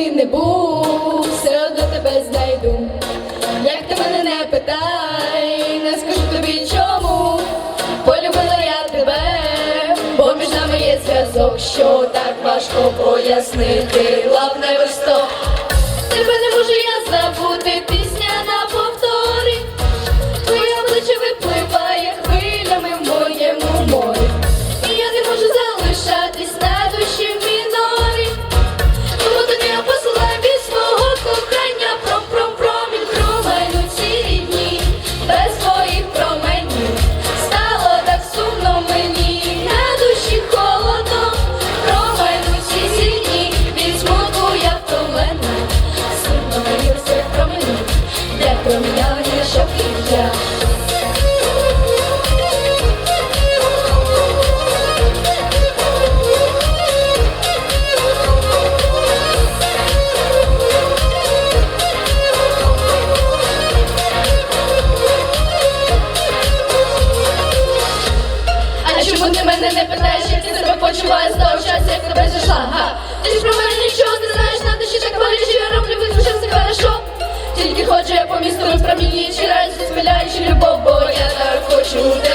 ти не був, все одно тебе знайду. Як ти мене не питай, не скажу тобі чому. Полюбила я тебе, бо між нами є зв'язок, що так важко пояснити. главне не версток. промінялися, щоб і. А чому ти мене не питаєш, як ти себе почуваєш завжди? ніч, радість, спиляючи любов, бо я так хочу.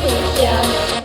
不起啊。